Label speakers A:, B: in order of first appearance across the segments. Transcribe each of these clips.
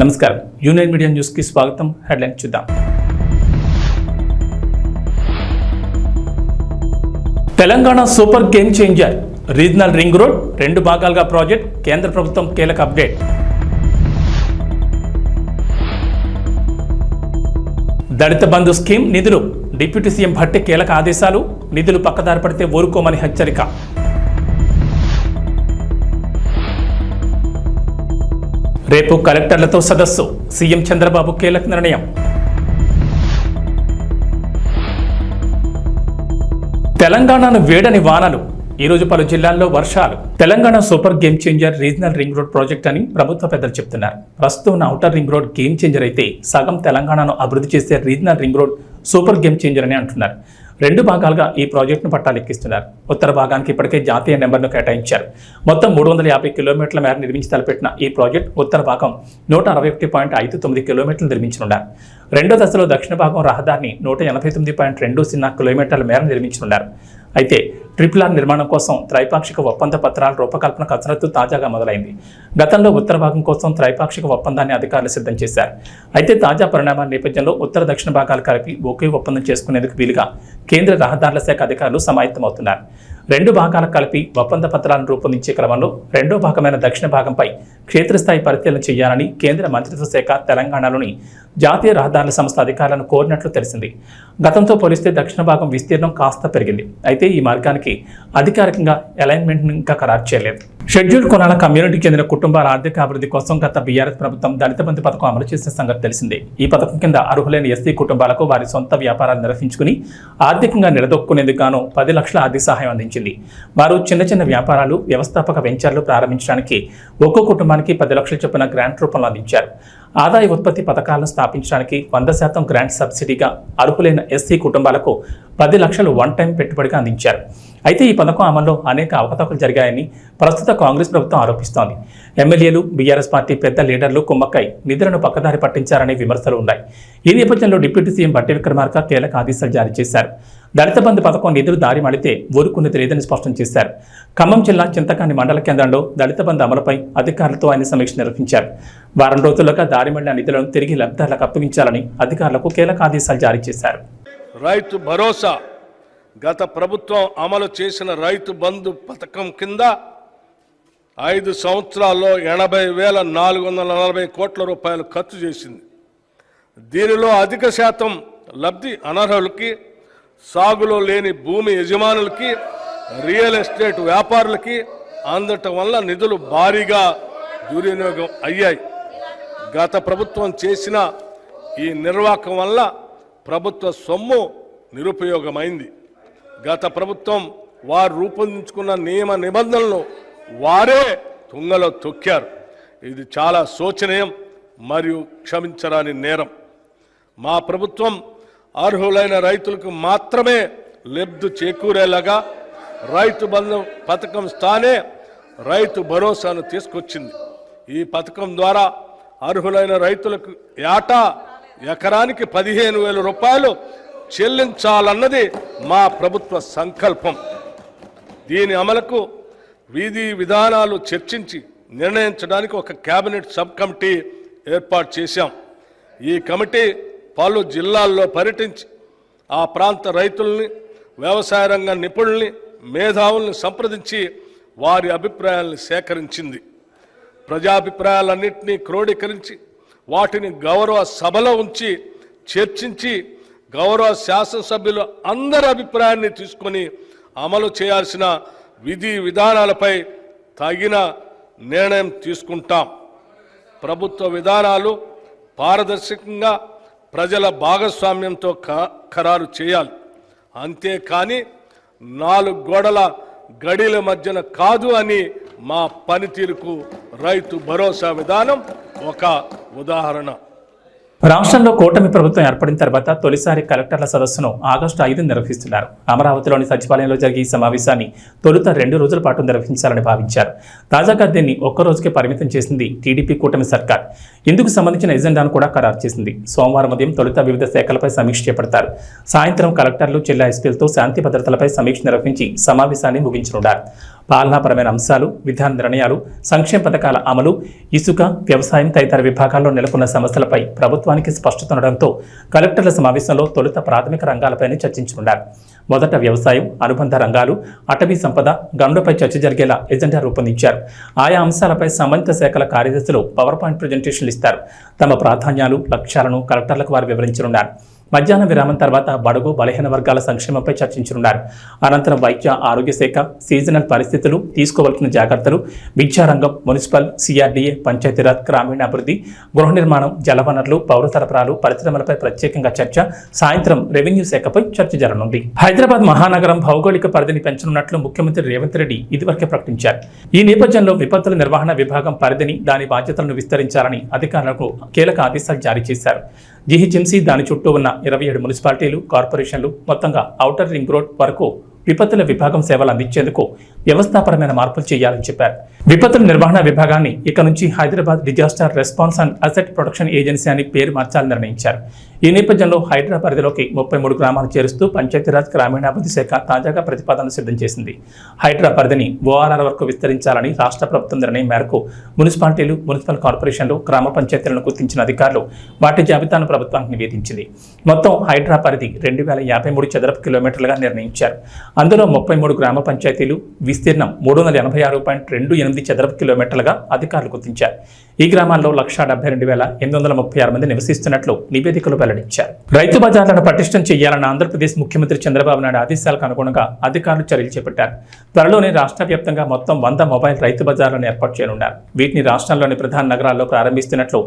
A: నమస్కారం. Union media న్యూస్కి స్వాగతం. హెడ్లైన్ చూద్దాం. Telangana super game changer. Regional ring road రెండు భాగాలుగా ప్రాజెక్ట్ కేంద్ర ప్రభుత్వం కీలక అప్డేట్. దళిత బంధు స్కీమ్ నిధులు. డిప్యూటీ సీఎం భట్టి కీలక ఆదేశాలు. నిధులు పక్కదారి పడితే ఊరుకోమని హెచ్చరిక. రేపు కలెక్టర్లతో సదస్సు. సీఎం చంద్రబాబు కీలక నిర్ణయం. తెలంగాణను వేడని వానలు ఈ రోజు పలు జిల్లాల్లో వర్షాలు. Telangana super game changer regional ring road project అని ప్రభుత్వ పెద్దలు చెప్తున్నారు. ప్రస్తుతం ఉన్న outer ring road game changer అయితే సగం తెలంగాణను అభివృద్ధి చేసే regional ring road super game changer అని అంటున్నారు. రెండు భాగాలుగా ఈ ప్రాజెక్టును పట్టాలెక్కిస్తున్నారు. ఉత్తర భాగానికి ఇప్పటికే జాతీయ నెంబర్ను కేటాయించారు. మొత్తం మూడు వందల యాభై కిలోమీటర్ల మేర నిర్మించి తలపెట్టిన ఈ ప్రాజెక్ట్ ఉత్తర భాగం నూట అరవై ఒకటి పాయింట్ ఐదు తొమ్మిది కిలోమీటర్లు నిర్మించనున్నారు. రెండో దశలో దక్షిణ భాగం రహదారిని నూట ఎనభై తొమ్మిది పాయింట్ రెండు సున్నా కిలోమీటర్ల మేర నిర్మించనున్నారు. అయితే ట్రిపుల్ ఆర్ నిర్మాణం కోసం త్రైపాక్షిక ఒప్పంద పత్రాల రూపకల్పన కసరత్తు తాజాగా మొదలైంది. గతంలో ఉత్తర భాగం కోసం త్రైపాక్షిక ఒప్పందాన్ని అధికారులు సిద్ధం చేశారు. అయితే తాజా పరిణామాల నేపథ్యంలో ఉత్తర దక్షిణ భాగాలు కలిపి ఒకే ఒప్పందం చేసుకునేందుకు వీలుగా కేంద్ర రహదారుల శాఖ అధికారులు సమాయత్తమవుతున్నారు. రెండు భాగాలకు కలిపి ఒప్పంద పత్రాలను రూపొందించే క్రమంలో రెండో భాగమైన దక్షిణ భాగంపై క్షేత్రస్థాయి పరిశీలన చేయాలని కేంద్ర మంత్రిత్వ శాఖ తెలంగాణలోని జాతీయ రహదారుల సంస్థ అధికారులను కోరినట్లు తెలిసింది. గతంతో పోలిస్తే దక్షిణ భాగం విస్తీర్ణం కాస్త పెరిగింది. అయితే ఈ మార్గానికి అధికారికంగా అలైన్మెంట్ ఇంకా ఖరారు చేయలేదు. షెడ్యూల్ కొనాల కమ్యూనిటీకి చెందిన కుటుంబాల ఆర్థిక అభివృద్ధి కోసం గత బీఆర్ఎస్ ప్రభుత్వం దళిత బంధు పథకం అమలు చేసిన సంగతి తెలిసిందే. ఈ పథకం కింద అర్హులైన ఎస్సీ కుటుంబాలకు వారి సొంత వ్యాపారాలు నిర్వహించుకుని ఆర్థికంగా నిలదొక్కునేందుకు గాను పది లక్షల ఆర్థిక సహాయం అందించింది. వారు చిన్న చిన్న వ్యాపారాలు వ్యవస్థాపక వెంచర్లు ప్రారంభించడానికి ఒక్కో కుటుంబానికి పది లక్షల చొప్పున గ్రాంట్ రూపంలో అందించారు. ఆదాయ ఉత్పత్తి పథకాలను స్థాపించడానికి వంద శాతం గ్రాంట్ సబ్సిడీగా అర్హులైన ఎస్సీ కుటుంబాలకు పది లక్షలు వన్ టైం పెట్టుబడిగా అందించారు. అయితే ఈ పథకం అమల్లో అనేక అవకతవకలు జరిగాయని ప్రస్తుత కాంగ్రెస్ ప్రభుత్వం ఆరోపిస్తోంది. ఎమ్మెల్యేలు బీఆర్ఎస్ పార్టీ పెద్ద లీడర్లు కుమ్మక్కై నిధులను పక్కదారి పట్టించారనే విమర్శలు ఉన్నాయి. ఈ నేపథ్యంలో డిప్యూటీ సీఎం బట్టి విక్రమార్క కీలక ఆదేశాలు జారీ చేశారు. దళిత బంధు పథకం నిధులు దారి మడితే ఊరుకున్నది లేదని స్పష్టం చేశారు. ఖమ్మం జిల్లా చింతకాని మండల కేంద్రంలో దళిత బంధు అమలుపై అధికారులతో ఆయన సమీక్ష నిర్వహించారు. వారం రోజుల్లోగా దారి మళ్ళిన నిధులను తిరిగి లబ్ధిదారులకు అప్పగించాలని అధికారులకు కీలక ఆదేశాలు జారీ చేశారు.
B: రైతు భరోసా గత ప్రభుత్వం అమలు చేసిన రైతు బంధు పథకం కింద ఐదు సంవత్సరాల్లో ఎనభై వేల నాలుగు వందల నలభై కోట్ల రూపాయలు ఖర్చు చేసింది. దీనిలో అధిక శాతం లబ్ధి అనర్హులకి సాగులో లేని భూమి యజమానులకి రియల్ ఎస్టేట్ వ్యాపారులకి అందటం వల్ల నిధులు భారీగా దుర్వినియోగం అయ్యాయి. గత ప్రభుత్వం చేసిన ఈ నిర్వాహకం వల్ల ప్రభుత్వ సొమ్ము నిరుపయోగమైంది. గత ప్రభుత్వం వారు రూపొందించుకున్న నియమ నిబంధనలను వారే తుంగలో తొక్కారు. ఇది చాలా శోచనీయం మరియు క్షమించరాని నేరం. మా ప్రభుత్వం అర్హులైన రైతులకు మాత్రమే లబ్ధి చేకూరేలాగా రైతు బంధు పథకం స్థానే రైతు భరోసాను తీసుకొచ్చింది. ఈ పథకం ద్వారా అర్హులైన రైతులకు ఏటా ఎకరానికి పదిహేను వేల రూపాయలు చెల్లించాలన్నది మా ప్రభుత్వ సంకల్పం. దీని అమలుకు వీధి విధానాలు చర్చించి నిర్ణయించడానికి ఒక కేబినెట్ సబ్ కమిటీ ఏర్పాటు చేశాం. ఈ కమిటీ పలు జిల్లాల్లో పర్యటించి ఆ ప్రాంత రైతుల్ని వ్యవసాయ రంగ నిపుణుల్ని మేధావుల్ని సంప్రదించి వారి అభిప్రాయాలను సేకరించింది. ప్రజాభిప్రాయాలన్నింటినీ క్రోడీకరించి వాటిని గౌరవ సభలో ఉంచి చర్చించి గౌరవ శాసనసభ్యులు అందరి అభిప్రాయాన్ని తీసుకొని అమలు చేయాల్సిన విధి విధానాలపై తగిన నిర్ణయం తీసుకుంటాం. ప్రభుత్వ విధానాలు పారదర్శకంగా ప్రజల భాగస్వామ్యంతో క- ఖరారు చేయాలి. అంతేకాని నాలుగు గోడల గడిల మధ్యన కాదు అని మా పనితీరుకు రైతు భరోసా విధానం ఒక ఉదాహరణ.
A: రాష్ట్రంలో కూటమి ప్రభుత్వం ఏర్పడిన తర్వాత తొలిసారి కలెక్టర్ల సదస్సును ఆగస్టు ఐదు నిర్వహిస్తున్నారు. అమరావతిలోని సచివాలయంలో జరిగే ఈ సమావేశాన్ని తొలుత రెండు రోజుల పాటు నిర్వహించాలని భావించారు. తాజాగా దీన్ని ఒక్క రోజుకే పరిమితం చేసింది టీడీపీ కూటమి సర్కార్. ఇందుకు సంబంధించిన ఎజెండాను కూడా ఖరారు చేసింది. సోమవారం ఉదయం తొలుత వివిధ శాఖలపై సమీక్ష చేపడతారు. సాయంత్రం కలెక్టర్లు జిల్లా ఎస్పీలతో శాంతి భద్రతలపై సమీక్ష నిర్వహించి సమావేశాన్ని ముగించనున్నారు. పాలనాపరమైన అంశాలు విధాన నిర్ణయాలు సంక్షేమ పథకాల అమలు ఇసుక వ్యవసాయం తదితర విభాగాల్లో నెలకొన్న సమస్యలపై ప్రభుత్వానికి స్పష్టత ఉండడంతో కలెక్టర్ల సమావేశంలో తొలుత ప్రాథమిక రంగాలపైనే చర్చించనున్నారు మొదట వ్యవసాయం అనుబంధ రంగాలు అటవీ సంపద గనులపై చర్చ జరిగేలా ఎజెండా రూపొందించారు. ఆయా అంశాలపై సంబంధిత శాఖల కార్యదర్శులు పవర్ పాయింట్ ప్రజెంటేషన్లు ఇస్తారు. తమ ప్రాధాన్యాలు లక్ష్యాలను కలెక్టర్లకు వారు వివరించనున్నారు. మధ్యాహ్న విరామం తర్వాత బడుగు బలహీన వర్గాల సంక్షేమంపై చర్చించనున్నారు. అనంతరం వైద్య ఆరోగ్య శాఖ సీజనల్ పరిస్థితులు తీసుకోవాల్సిన జాగ్రత్తలు విద్యారంగం మున్సిపల్ సిఆర్డీఏ పంచాయతీరాజ్ గ్రామీణాభివృద్ధి గృహ నిర్మాణం జలవనరులు పౌర సరఫరాలు పరిశ్రమలపై ప్రత్యేకంగా చర్చ సాయంత్రం రెవెన్యూ శాఖపై చర్చ జరగనుంది. హైదరాబాద్ మహానగరం భౌగోళిక పరిధిని పెంచనున్నట్లు ముఖ్యమంత్రి రేవంత్ రెడ్డి ఇదివరకే ప్రకటించారు. ఈ నేపథ్యంలో విపత్తుల నిర్వహణ విభాగం పరిధిని దాని బాధ్యతలను విస్తరించాలని అధికారులకు కీలక ఆదేశాలు జారీ చేశారు. జీహెచ్ఎంసీ దాని చుట్టూ ఉన్న ఇరవై ఏడు మున్సిపాలిటీలు కార్పొరేషన్లు మొత్తంగా ఔటర్ రింగ్ రోడ్ వరకు విపత్తుల విభాగం సేవలు అందించేందుకు వ్యవస్థాపరమైన మార్పులు చేయాలని చెప్పారు. విపత్తుల నిర్వహణ విభాగాన్ని ఇక నుంచి Hyderabad disaster response and asset protection agency అని పేరు మార్చాలని నిర్ణయించారు. ఈ నేపథ్యంలో హైదరాబాద్ పరిధిలోకి ముప్పై మూడు గ్రామాలు చేరుస్తూ పంచాయతీరాజ్ గ్రామీణాభివృద్ధి శాఖ తాజాగా ప్రతిపాదన సిద్ధం చేసింది. హైదరాబాద్ పరిధిని ఓఆర్ఆర్ వరకు విస్తరించాలని రాష్ట్ర ప్రభుత్వం నిర్ణయం మేరకు మున్సిపాలిటీలు మున్సిపల్ కార్పొరేషన్లు గ్రామ పంచాయతీలను గుర్తించిన అధికారులు వాటి జాబితాను ప్రభుత్వానికి నివేదించింది. మొత్తం హైడ్రా పరిధి రెండు వేల యాభై మూడు చదరపు కిలోమీటర్లుగా నిర్ణయించారు. అందులో ముప్పై మూడు గ్రామ పంచాయతీలు విస్తీర్ణం మూడు వందల ఎనభై ఆరు పాయింట్ రెండు ఎనిమిది చదరపు కిలోమీటర్లుగా అధికారులు గుర్తించారు. ఈ గ్రామాల్లో లక్ష డెబ్బై రెండు వేల ఎనిమిది వందల ముప్పై ఆరు మంది నివసిస్తున్నట్లు నివేదికలు వెల్లడించారు. రైతు బజార్లను పటిష్టం చేయాలన్న ఆంధ్రప్రదేశ్ ముఖ్యమంత్రి చంద్రబాబు నాయుడు ఆదేశాలకు అనుగుణంగా అధికారులు చర్యలు చేపట్టారు. త్వరలోనే రాష్ట్ర వ్యాప్తంగా మొత్తం వంద మొబైల్ రైతు బజార్లను ఏర్పాటు చేయనున్నారు. వీటిని రాష్ట్రంలోని ప్రధాన నగరాల్లో ప్రారంభిస్తున్నట్లు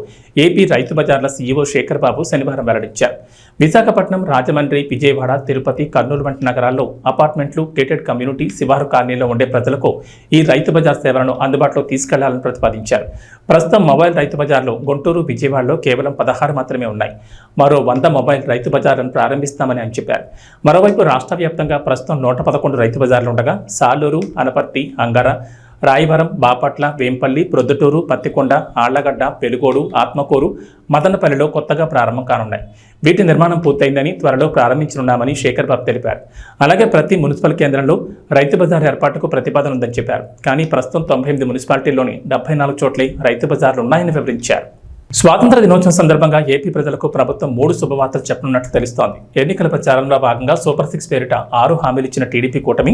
A: ఏపీ రైతు బజార్ల సీఈఓ శేఖర్ బాబు శనివారం వెల్లడించారు. విశాఖపట్నం రాజమండ్రి విజయవాడ తిరుపతి కర్నూలు వంటి నగరాల్లో అపార్ట్మెంట్లు గేటెడ్ కమ్యూనిటీ శివారు కాలనీలో ఉండే ప్రజలకు ఈ రైతు బజార్ సేవలను అందుబాటులో తీసుకెళ్ళాలని ప్రతిపాదించారు. ప్రస్తుతం మొబైల్ రైతు బజార్లో గుంటూరు విజయవాడలో కేవలం పదహారు మాత్రమే ఉన్నాయి. మరో వంద మొబైల్ రైతు బజార్లను ప్రారంభిస్తామని ఆయన చెప్పారు. మరోవైపు రాష్ట్ర వ్యాప్తంగా ప్రస్తుతం నూట పదకొండు రైతు బజార్లు ఉండగా సాలూరు అనపర్తి అంగార రాయవరం బాపట్ల వేంపల్లి ప్రొద్దుటూరు పత్తికొండ ఆళ్ళగడ్డ పెలుగోడు ఆత్మకూరు మదనపల్లిలో కొత్తగా ప్రారంభం కానున్నాయి. వీటి నిర్మాణం పూర్తయిందని త్వరలో ప్రారంభించనున్నామని శేఖర్ బాబు తెలిపారు. అలాగే ప్రతి మున్సిపల్ కేంద్రంలో రైతు బజార్ ఏర్పాటుకు ప్రతిపాదన ఉందని చెప్పారు. కానీ ప్రస్తుతం తొంభై ఎనిమిది మున్సిపాలిటీల్లోని డెబ్బై నాలుగు చోట్లే రైతు బజార్లు ఉన్నాయని వివరించారు. స్వాతంత్ర దినోత్సవం సందర్భంగా ఏపీ ప్రజలకు ప్రభుత్వం మూడు శుభవార్తలు చెప్పనున్నట్లు తెలుస్తోంది. ఎన్నికల ప్రచారంలో భాగంగా సూపర్ సిక్స్ పేరిట ఆరు హామీలు ఇచ్చిన టీడీపీ కూటమి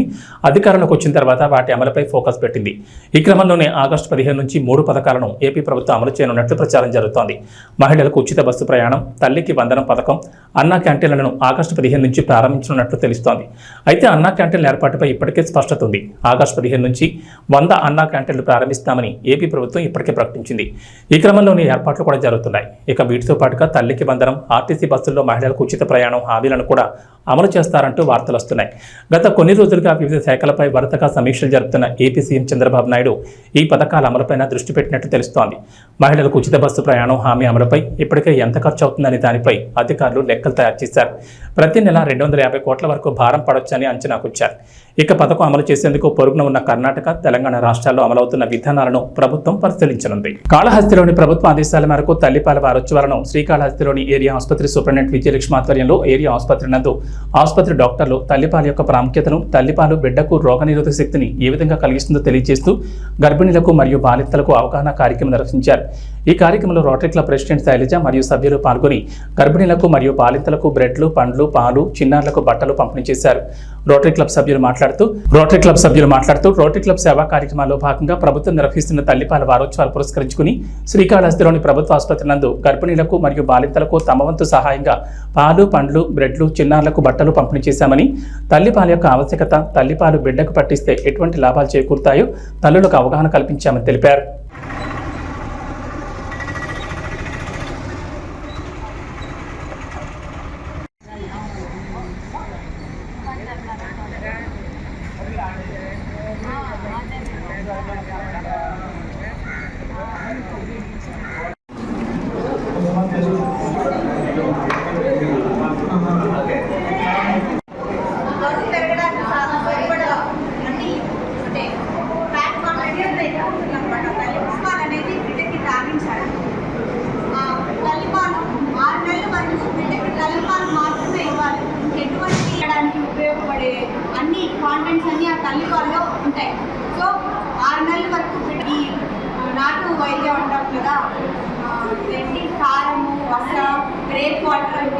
A: అధికారంలోకి వచ్చిన తర్వాత వాటి అమలుపై ఫోకస్ పెట్టింది. ఈ క్రమంలోనే ఆగస్టు పదిహేను నుంచి మూడు పథకాలను ఏపీ ప్రభుత్వం అమలు చేయనున్నట్లు ప్రచారం జరుగుతోంది. మహిళలకు ఉచిత బస్సు ప్రయాణం తల్లికి వందనం పథకం అన్నా క్యాంటీన్లను ఆగస్టు పదిహేను నుంచి ప్రారంభించనున్నట్లు తెలుస్తోంది. అయితే అన్నా క్యాంటీన్ల ఏర్పాటుపై ఇప్పటికే స్పష్టత ఉంది. ఆగస్టు పదిహేను నుంచి వంద అన్నా క్యాంటీన్లు ప్రారంభిస్తామని ఏపీ ప్రభుత్వం ఇప్పటికే ప్రకటించింది. ఈ క్రమంలోనే ఏర్పాట్లు కూడా జరుగుతున్నాయి. ఇక వీటితో పాటుగా తల్లికి వందనం ఆర్టీసీ బస్సుల్లో మహిళలకు ఉచిత ప్రయాణం హామీలను కూడా అమలు చేస్తారంటూ వార్తలు వస్తున్నాయి. గత కొన్ని రోజులుగా వివిధ శాఖలపై వరుసగా సమీక్షలు జరుపుతున్న ఏపీ సీఎం చంద్రబాబు నాయుడు ఈ పథకాల అమలుపైన దృష్టి పెట్టినట్టు తెలుస్తోంది. మహిళలకు ఉచిత బస్సు ప్రయాణం హామీ అమలుపై ఇప్పటికే ఎంత ఖర్చు అవుతుందని దానిపై అధికారులు లెక్కలు తయారు చేశారు. ప్రతి నెల రెండు వందల యాభై కోట్ల వరకు భారం పడొచ్చని అంచనాకొచ్చారు ఇక పథకం అమలు చేసేందుకు పొరుగున ఉన్న కర్ణాటక తెలంగాణ రాష్ట్రాల్లో అమలవుతున్న విధానాలను ప్రభుత్వం పరిశీలించనుంది. కాళహస్తిలోని ప్రభుత్వ ఆదేశాల మేరకు తల్లిపాల వారోత్సవాలను శ్రీకాళహస్తిలోని ఏరియా ఆసుపత్రి సూపరింటెండెంట్ విజయలక్ష్మి ఆధ్వర్యంలో ఏరియా ఆసుపత్రి నందు ఆసుపత్రి డాక్టర్లు తల్లిపాల యొక్క ప్రాముఖ్యతను తల్లిపాలు బిడ్డకు రోగనిరోధక శక్తిని ఏ విధంగా కలిగిస్తుందో తెలియజేస్తూ గర్భిణులకు మరియు బాలింతలకు అవగాహన కార్యక్రమం నిర్వహించారు. ఈ కార్యక్రమంలో రోటరీ క్లబ్ ప్రెసిడెంట్ శైలజ మరియు సభ్యులు పాల్గొని గర్భిణీలకు మరియు బాలింతలకు బ్రెడ్లు పండ్లు పాలు చిన్నారులకు బట్టలు పంపిణీ చేశారు. రోటరీ క్లబ్ సభ్యులు మాట్లాడుతూ రోటరీ క్లబ్ సభ్యులు మాట్లాడుతూ రోటరీ క్లబ్ సేవా కార్యక్రమాల్లో భాగంగా ప్రభుత్వం నిర్వహిస్తున్న తల్లిపాల వారోత్సవాలు పురస్కరించుకుని శ్రీకాళహస్తిలోని ప్రభుత్వ ఆసుపత్రి నందు గర్భిణీలకు మరియు బాలింతలకు తమ వంతు సహాయంగా పాలు పండ్లు బ్రెడ్లు చిన్నారులకు బట్టలు పంపిణీ చేశామని తల్లిపాల యొక్క ఆవశ్యకత తల్లిపాలు బిడ్డకు పట్టిస్తే ఎటువంటి లాభాలు చేకూరుతాయో తల్లులకు అవగాహన కల్పించామని తెలిపారు.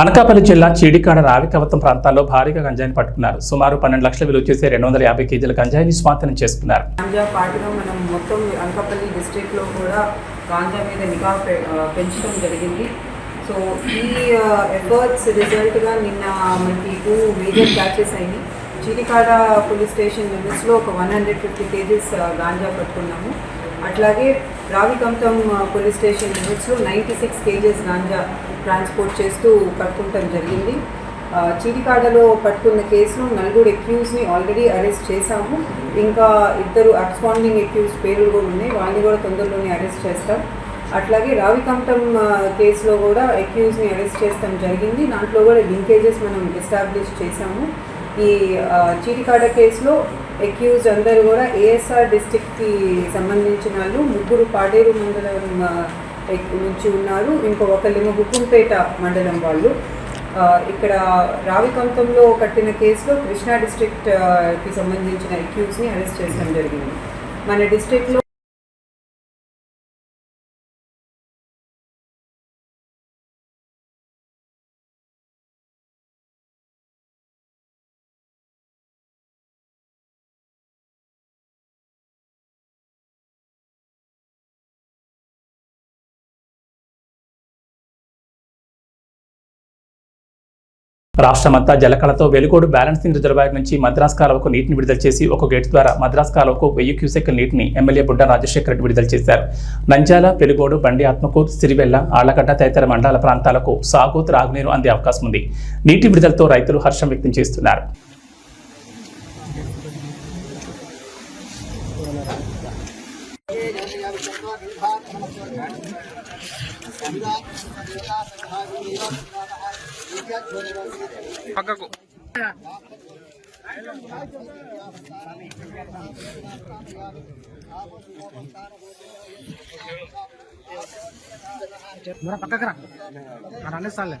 A: అనకాపల్లి జిల్లా చీడికాడ రావికవతం ప్రాంతాల్లో భారీగా గంజాయిని పట్టుకున్నారు. సుమారు పన్నెండు లక్షల విలువ చేసే రెండు వందల యాభై కేజీల గంజాయిని స్వాధీనం చేసుకున్నారు.
C: గాంజా పాటుగా మనం మొత్తం అనకాపల్లి డిస్ట్రిక్ట్లో కూడా గాంజా మీద నిఘా పె- పెంచడం జరిగింది. సో ఈ ఎఫర్ట్స్ రిజల్ట్గా నిన్న మనకి టూ మేజర్ క్యాచెస్ అయినాయి. చీడికాడ పోలీస్ స్టేషన్ లిమిట్స్లో ఒక one hundred fifty kgs ganja పట్టుకున్నాము. అట్లాగే రావికంతం పోలీస్ స్టేషన్ లిమిట్స్లో ninety six kgs ganja transport చేస్తూ పట్టుకుంటాం జరిగింది. చీటికాడలో పట్టుకున్న కేసులో నలుగురు ఎక్యూస్ని ఆల్రెడీ అరెస్ట్ చేశాము. ఇంకా ఇద్దరు అబ్స్పాండింగ్ ఎక్యూస్ పేర్లు కూడా ఉన్నాయి. వాళ్ళని కూడా తొందరలోనే అరెస్ట్ చేస్తాం. అట్లాగే రావికంఠం కేసులో కూడా ఎక్యూజ్ని అరెస్ట్ చేస్తాం జరిగింది. దాంట్లో కూడా లింకేజెస్ మనం ఎస్టాబ్లిష్ చేశాము. ఈ చీటికాడ కేసులో ఎక్యూజ్ అందరూ కూడా ఏఎస్ఆర్ డిస్టిక్కి సంబంధించిన వాళ్ళు. ముగ్గురు పాడేరు మండలం నుంచి ఉన్నారు. ఇంకో ఒకళ్ళేమో హుకుంపేట మండలం వాళ్ళు. ఇక్కడ రావికంతంలో కట్టిన కేసులో కృష్ణా డిస్ట్రిక్ట్కి సంబంధించిన ఎక్యూస్ని అరెస్ట్ చేయడం జరిగింది. మన డిస్ట్రిక్ట్లో
A: రాష్ట్రమంతా జలకళతో వెలుగోడు బ్యాలెన్సింగ్ రిజర్వాయర్ నుంచి మద్రాస్ కాలువకు నీటిని విడుదల చేసి ఒక గేటు ద్వారా మద్రాస్ కాలువకు వెయ్యి క్యూసెక్ నీటిని ఎమ్మెల్యే బుడ్డ రాజశేఖర రెడ్డి విడుదల చేశారు. నంజాల పెలుగోడు బండి ఆత్మకూరు సిరివెల్ల ఆళ్ళగడ్డ తదితర మండల ప్రాంతాలకు సాగు త్రాగునీరు అందే అవకాశం ఉంది నీటి విడుదలతో రైతులు హర్షం వ్యక్తం చేస్తున్నారు.
D: मेरा पक्का करा कराने साल है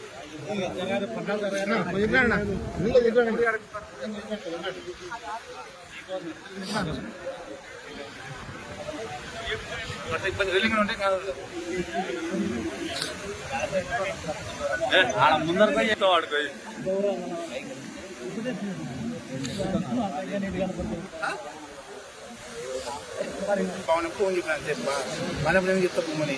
D: పవన్ ఫోన్ చెప్పాను చెప్పా. మన ఏం చెప్తా పొమ్మని.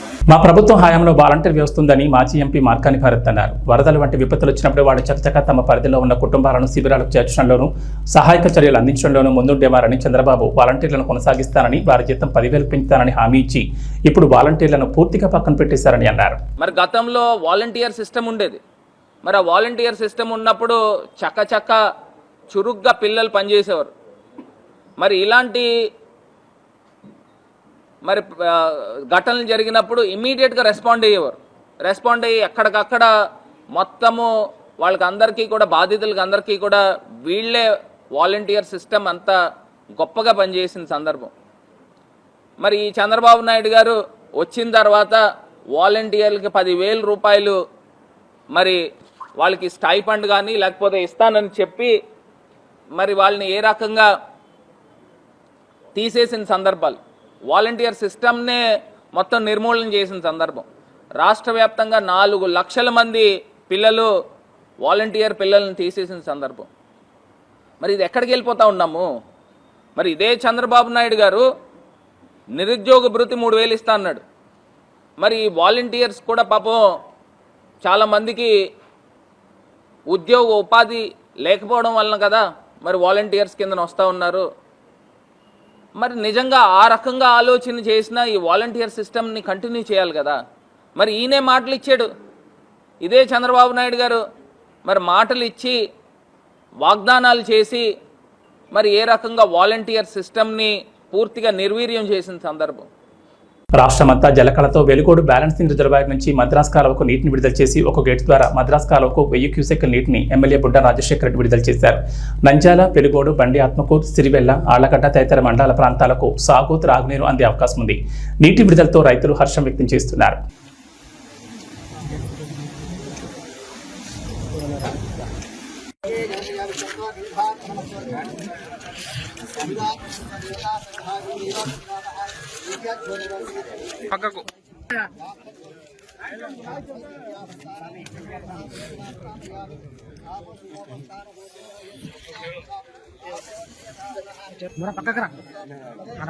A: మా ప్రభుత్వం హయాంలో వాలంటీర్ వ్యవస్తుందని మాజీ ఎంపీ మార్కాని భారత్ అన్నారు. వరదలు వంటి విపత్తులు వచ్చినప్పుడు వాళ్ళు చకచక తమ పరిధిలో ఉన్న కుటుంబాలను శిబిరాలకు చేర్చడంలోనూ సహాయక చర్యలు అందించడంలోనూ ముందుండేవారని చంద్రబాబు వాలంటీర్లను కొనసాగిస్తానని వారి జీతం పదివేలు పెంచుతానని హామీ ఇచ్చి ఇప్పుడు వాలంటీర్లను పూర్తిగా పక్కన పెట్టేశారని అన్నారు.
E: మరి గతంలో వాలంటీర్ సిస్టమ్ ఉండేది. మరి ఆ వాలంటీర్ సిస్టమ్ ఉన్నప్పుడు చక్క చురుగ్గా పిల్లలు పనిచేసేవారు. మరి ఇలాంటి మరి ఘటనలు జరిగినప్పుడు ఇమ్మీడియట్గా రెస్పాండ్ అయ్యేవారు. రెస్పాండ్ అయ్యి ఎక్కడికక్కడ మొత్తము వాళ్ళకి అందరికీ కూడా బాధితులకి అందరికీ కూడా వీళ్ళే వాలంటీర్ సిస్టమ్ అంతా గొప్పగా పనిచేసిన సందర్భం. మరి ఈ చంద్రబాబు నాయుడు గారు వచ్చిన తర్వాత వాలంటీర్లకి పదివేల రూపాయలు మరి వాళ్ళకి స్టైఫండ్ కానీ లేకపోతే ఇస్తానని చెప్పి మరి వాళ్ళని ఏ రకంగా తీసేసిన సందర్భాలు. వాలంటీర్ సిస్టమ్నే మొత్తం నిర్మూలన చేసిన సందర్భం. రాష్ట్ర వ్యాప్తంగా నాలుగు లక్షల మంది పిల్లలు వాలంటీర్ పిల్లల్ని తీసేసిన సందర్భం. మరి ఇది ఎక్కడికి వెళ్ళిపోతూ ఉన్నాము? మరి ఇదే చంద్రబాబు నాయుడు గారు నిరుద్యోగ భృతి మూడు వేలు ఇస్తా అన్నాడు. మరి ఈ వాలంటీర్స్ కూడా పాపం చాలామందికి ఉద్యోగ ఉపాధి లేకపోవడం వలన కదా మరి వాలంటీర్స్ కింద వస్తూ ఉన్నారు. మరి నిజంగా ఆ రకంగా ఆలోచన చేసిన ఈ వాలంటీర్ సిస్టమ్ని కంటిన్యూ చేయాలి కదా? మరి ఈయనే మాటలు ఇచ్చాడు. ఇదే చంద్రబాబు నాయుడు గారు మరి మాటలు ఇచ్చి వాగ్దానాలు చేసి మరి ఏ రకంగా వాలంటీర్ సిస్టమ్ని పూర్తిగా నిర్వీర్యం చేసిన సందర్భం?
A: రాష్ట్రమంతా జలకళతో వెలుగోడు బ్యాలెన్సింగ్ రిజర్వాయర్ నుంచి మద్రాస్ కాలువకు నీటిని విడుదల చేసి ఒక గేట్ ద్వారా మద్రాస్ కాలువకు వెయ్యి క్యూసెక్ నీటిని ఎమ్మెల్యే బుడ్డ రాజశేఖర రెడ్డి విడుదల చేశారు. నంజాల వెలుగోడు బండి ఆత్మకూరు సిరివెల్ల ఆళ్ళగడ్డ తదితర మండల ప్రాంతాలకు సాగు త్రాగునీరు అందే అవకాశం ఉంది. నీటి విడుదలతో రైతులు హర్షం వ్యక్తం చేస్తున్నారు.
D: పక్కకు. మన పక్కకు రా. అక్కడ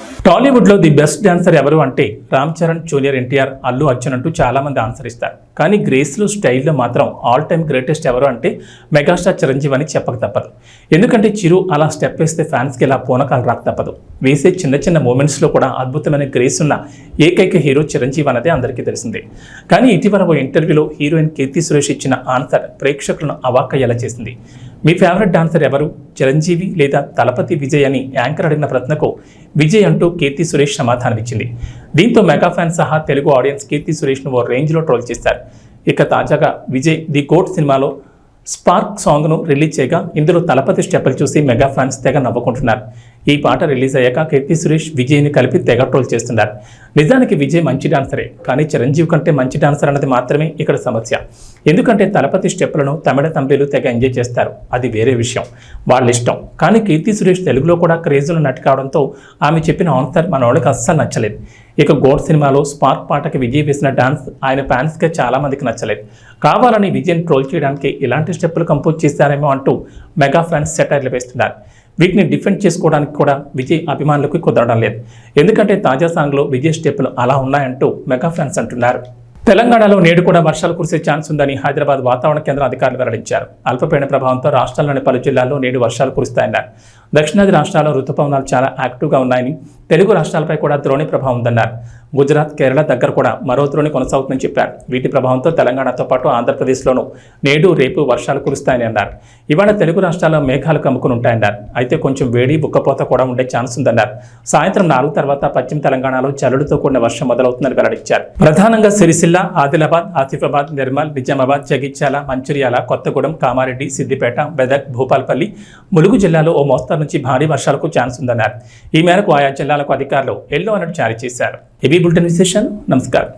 A: టాలీవుడ్లో ది బెస్ట్ డాన్సర్ ఎవరు అంటే రామ్ చరణ్ జూనియర్ ఎన్టీఆర్ అల్లు అర్జున్ అంటూ చాలా మంది ఆన్సర్ ఇస్తారు. కానీ గ్రేస్లో స్టైల్లో మాత్రం ఆల్ టైమ్ గ్రేటెస్ట్ ఎవరు అంటే మెగాస్టార్ చిరంజీవి అని చెప్పక తప్పదు. ఎందుకంటే చిరు అలా స్టెప్ వేస్తే ఫ్యాన్స్కి ఇలా పూనకాలు రాక తప్పదు. వేసే చిన్న చిన్న మూమెంట్స్లో కూడా అద్భుతమైన గ్రేస్ ఉన్న ఏకైక హీరో చిరంజీవి అనేది అందరికీ తెలిసిందే. కానీ ఇటీవల ఓ ఇంటర్వ్యూలో హీరోయిన్ కీర్తి సురేష్ ఇచ్చిన ఆన్సర్ ప్రేక్షకులను అవాక్కయ్యేలా చేసింది. మీ ఫేవరెట్ డాన్సర్ ఎవరు? చిరంజీవి లేదా తలపతి విజయ్ అని యాంకర్ అడిగిన ప్రశ్నకు విజయ్ అంటూ కీర్తి సురేష్ సమాధానమిచ్చింది దీంతో మెగా ఫ్యాన్ సహా తెలుగు ఆడియన్స్ కీర్తి సురేష్ను ఓ రేంజ్లో ట్రోల్ చేశారు. ఇక తాజాగా విజయ్ ది గోట్ సినిమాలో స్పార్క్ సాంగ్ను రిలీజ్ చేయగా ఇందులో తలపతి స్టెప్పులు చూసి మెగా ఫ్యాన్స్ తెగ నవ్వుకుంటున్నారు. ఈ పాట రిలీజ్ అయ్యాక కీర్తి సురేష్ విజయ్ని కలిపి తెగ ట్రోల్ చేస్తున్నారు. నిజానికి విజయ్ మంచి డాన్సరే కానీ చిరంజీవి కంటే మంచి డాన్సర్ అన్నది మాత్రమే ఇక్కడ సమస్య. ఎందుకంటే తలపతి స్టెప్పులను తమిళ తంబీలు తెగ ఎంజాయ్ చేస్తారు. అది వేరే విషయం. వాళ్ళ ఇష్టం. కానీ కీర్తి సురేష్ తెలుగులో కూడా క్రేజులు నటి కావడంతో ఆమె చెప్పిన ఆన్సర్ మన వాళ్ళకి అస్సలు నచ్చలేదు. ఇక గోడ్ సినిమాలో స్పార్క్ పాటకి విజయ్ వేసిన డాన్స్ ఆయన ఫ్యాన్స్కి చాలామందికి నచ్చలేదు. కావాలని విజయ్ని ట్రోల్ చేయడానికి ఇలాంటి స్టెప్పులు కంపోజ్ చేశారేమో అంటూ మెగా ఫ్యాన్స్ సెటైర్లు వేస్తున్నారు. వీటిని డిఫెండ్ చేసుకోవడానికి కూడా విజయ్ అభిమానులకు కుదరడం లేదు. ఎందుకంటే తాజా సాంగ్లో విజయ్ స్టెప్పులు అలా ఉన్నాయంటూ మెగా ఫ్యాన్స్ అంటున్నారు. తెలంగాణలో నేడు కూడా వర్షాలు కురిసే ఛాన్స్ ఉందని హైదరాబాద్ వాతావరణ కేంద్రం అధికారులు వెల్లడించారు. అల్పపీడన ప్రభావంతో రాష్ట్రంలోని పలు జిల్లాల్లో నేడు వర్షాలు కురుస్తాయన్నారు. దక్షిణాది రాష్ట్రాల్లో ఋతుపవనాలు చాలా యాక్టివ్గా ఉన్నాయని తెలుగు రాష్ట్రాలపై కూడా ద్రోణి ప్రభావం ఉందన్నారు. గుజరాత్ కేరళ దగ్గర కూడా మరో ద్రోణి కొనసాగుతుందని చెప్పారు. వీటి ప్రభావంతో తెలంగాణతో పాటు ఆంధ్రప్రదేశ్లోనూ నేడు రేపు వర్షాలు కురుస్తాయని అన్నారు. ఇవాళ తెలుగు రాష్ట్రాల్లో మేఘాలు కమ్ముకుని ఉంటాయన్నారు అయితే కొంచెం వేడి బుక్కపోత కూడా ఉండే ఛాన్స్ ఉందన్నారు. సాయంత్రం నాలుగు తర్వాత పశ్చిమ తెలంగాణలో చలుడుతో కూడిన వర్షం మొదలవుతుందని వెల్లడించారు. ప్రధానంగా సిరిసిల్ల ఆదిలాబాద్ ఆసిఫాబాద్ నిర్మల్ నిజామాబాద్ జగిత్యాల మంచిర్యాల కొత్తగూడెం కామారెడ్డి సిద్దిపేట మెదక్ భూపాల్పల్లి ములుగు జిల్లాలో ఓ మోస్తరు నుంచి భారీ వర్షాలకు ఛాన్స్ ఉందన్నారు. ఈ మేరకు ఆయా జిల్లాలకు అధికారులు ఎల్లో అలర్ట్ జారీ చేశారు. ఇవి బులెటిన్ విశేషాలు. నమస్కారం.